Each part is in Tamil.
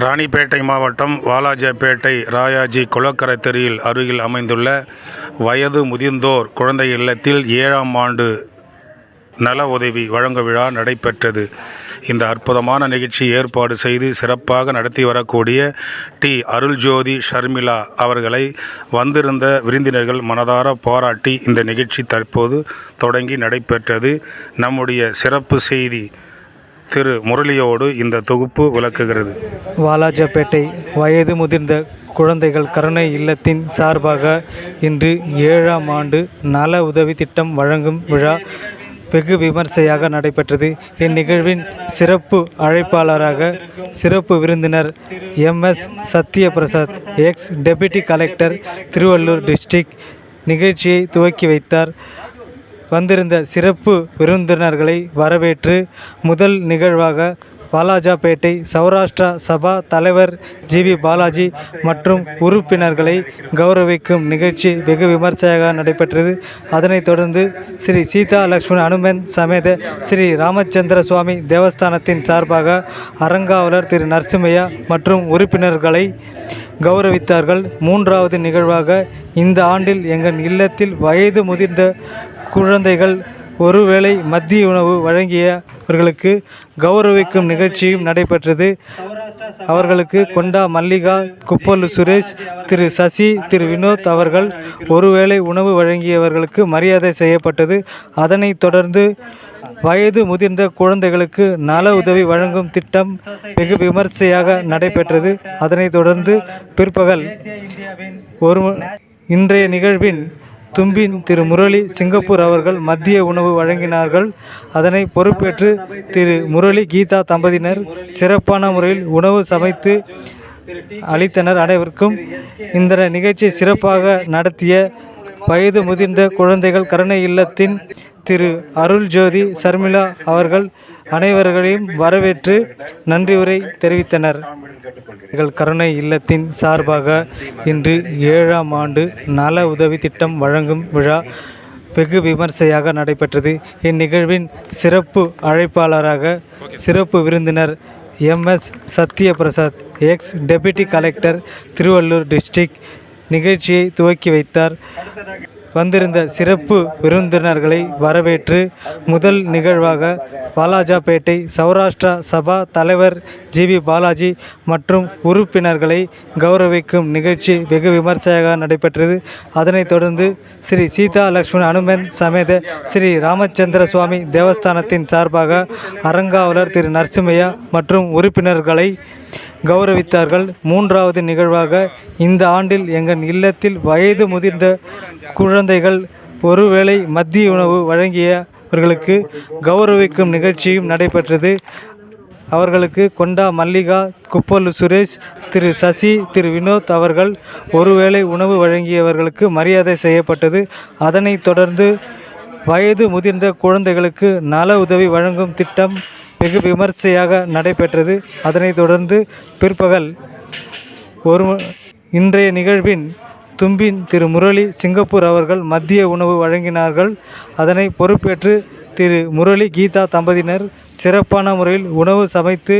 ராணிப்பேட்டை மாவட்டம் வாலாஜாப்பேட்டை ராயாஜி குளக்கரை தெருவில் அருகில் அமைந்துள்ள வயது முதிர்ந்தோர் குழந்தை இல்லத்தில் ஏழாம் ஆண்டு நல உதவி வழங்கும் விழா நடைபெற்றது. இந்த அற்புதமான நிகழ்ச்சி ஏற்பாடு செய்து சிறப்பாக நடத்தி வரக்கூடிய டி. அருள்ஜோதி ஷர்மிளா அவர்களை வந்திருந்த விருந்தினர்கள் மனதார பாராட்டி இந்த நிகழ்ச்சி தற்போது தொடங்கி நடைபெற்றது. நம்முடைய சிறப்பு செய்தி திரு முரளியோடு இந்த தொகுப்பு விளக்குகிறது. வாலாஜாப்பேட்டை வயது முதிர்ந்த குழந்தைகள் கருணை இல்லத்தின் சார்பாக இன்று ஏழாம் ஆண்டு நல உதவி திட்டம் வழங்கும் விழா வெகு விமர்சையாக நடைபெற்றது. இந்நிகழ்வின் சிறப்பு அழைப்பாளராக சிறப்பு விருந்தினர் MS Sathyaprasad ex deputy collector Tiruvallur district நிகழ்ச்சியை துவக்கி வைத்தார். வந்திருந்த சிறப்பு விருந்தினர்களை வரவேற்று முதல் நிகழ்வாக வாலாஜாபேட்டை சௌராஷ்டிரா சபா தலைவர் ஜிவி பாலாஜி மற்றும் உறுப்பினர்களை கௌரவிக்கும் நிகழ்ச்சி வெகு விமர்சையாக நடைபெற்றது. அதனைத் தொடர்ந்து ஸ்ரீ சீதா லக்ஷ்மண் அனுமன் சமேத ஸ்ரீ ராமச்சந்திர சுவாமி தேவஸ்தானத்தின் சார்பாக அறங்காவலர் திரு நரசிம்மையா மற்றும் உறுப்பினர்களை கௌரவித்தார்கள். மூன்றாவது நிகழ்வாக இந்த ஆண்டில் எங்கள் இல்லத்தில் வயது முதிர்ந்த குழந்தைகள் ஒருவேளை மத்திய உணவு வழங்கியவர்களுக்கு கௌரவிக்கும் நிகழ்ச்சியும் நடைபெற்றது. அவர்களுக்கு கொண்டா மல்லிகா குப்பல்லு சுரேஷ் திரு சசி திரு வினோத் அவர்கள் ஒருவேளை உணவு வழங்கியவர்களுக்கு மரியாதை செய்யப்பட்டது. அதனைத் தொடர்ந்து வயது முதிர்ந்த குழந்தைகளுக்கு நல உதவி வழங்கும் திட்டம் வெகு விமர்சையாக நடைபெற்றது. அதனைத் தொடர்ந்து பிற்பகல் ஒரு இன்றைய நிகழ்வின் தும்பின் திரு முரளி சிங்கப்பூர் அவர்கள் மதிய உணவு வழங்கினார்கள். அதனை பொறுப்பேற்று திரு முரளி கீதா தம்பதியினர் சிறப்பான முறையில் உணவு சமைத்து அளித்தனர். அனைவருக்கும் இந்த நிகழ்ச்சியை சிறப்பாக நடத்திய வயது முதிர்ந்த குழந்தைகள் கருணை இல்லத்தின் திரு அருள் ஜோதி சர்மிளா அவர்கள் அனைவர்களையும் வரவேற்று நன்றி உரை தெரிவித்தனர். எங்கள் கருணை இல்லத்தின் சார்பாக இன்று ஏழாம் ஆண்டு நல உதவி திட்டம் வழங்கும் விழா வெகு விமர்சையாக நடைபெற்றது. இந்நிகழ்வின் சிறப்பு அழைப்பாளராக சிறப்பு விருந்தினர் MS Sathyaprasad ex deputy collector Tiruvallur district நிகழ்ச்சியை துவக்கி வைத்தார். வந்திருந்த சிறப்பு விருந்தினர்களை வரவேற்று முதல் நிகழ்வாக வாலாஜாபேட்டை சௌராஷ்டிரா சபா தலைவர் ஜிவி பாலாஜி மற்றும் உறுப்பினர்களை கௌரவிக்கும் நிகழ்ச்சி வெகு விமர்சையாக நடைபெற்றது. அதனைத் தொடர்ந்து ஸ்ரீ சீதா லக்ஷ்மண் அனுமன் சமேத ஸ்ரீ ராமச்சந்திர சுவாமி தேவஸ்தானத்தின் சார்பாக அறங்காவலர் திரு நரசிம்மையா மற்றும் உறுப்பினர்களை கௌரவித்தார்கள். மூன்றாவது நிகழ்வாக இந்த ஆண்டில் எங்கள் இல்லத்தில் வயது முதிர்ந்த குழந்தைகள் ஒருவேளை மத்திய உணவு வழங்கியவர்களுக்கு கௌரவிக்கும் நிகழ்ச்சியும் நடைபெற்றது. அவர்களுக்கு கொண்டா மல்லிகா குப்பலு சுரேஷ் திரு சசி திரு வினோத் அவர்கள் ஒருவேளை உணவு வழங்கியவர்களுக்கு மரியாதை செய்யப்பட்டது. அதனைத் தொடர்ந்து வயது முதிர்ந்த குழந்தைகளுக்கு நல உதவி வழங்கும் திட்டம் வெகு விமர்சையாக நடைபெற்றது. அதனைத் தொடர்ந்து பிற்பகல் ஒரு இன்றைய நிகழ்வின் தும்பின் திரு முரளி சிங்கப்பூர் அவர்கள் மதிய உணவு வழங்கினார்கள். அதனை பொறுப்பேற்று திரு முரளி கீதா தம்பதியினர் சிறப்பான முறையில் உணவு சமைத்து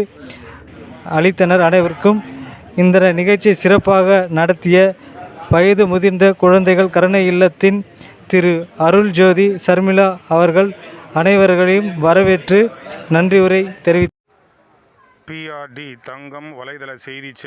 அளித்தனர். அனைவருக்கும் இந்த நிகழ்ச்சியை சிறப்பாக நடத்திய வயது முதிர்ந்த குழந்தைகள் கருணை இல்லத்தின் திரு அருள் ஜோதி சர்மிளா அவர்கள் அனைவர்களையும் வரவேற்று நன்றி உரை தெரிவித்தார் பிஆர்டி தங்கம் வலைதள செய்தி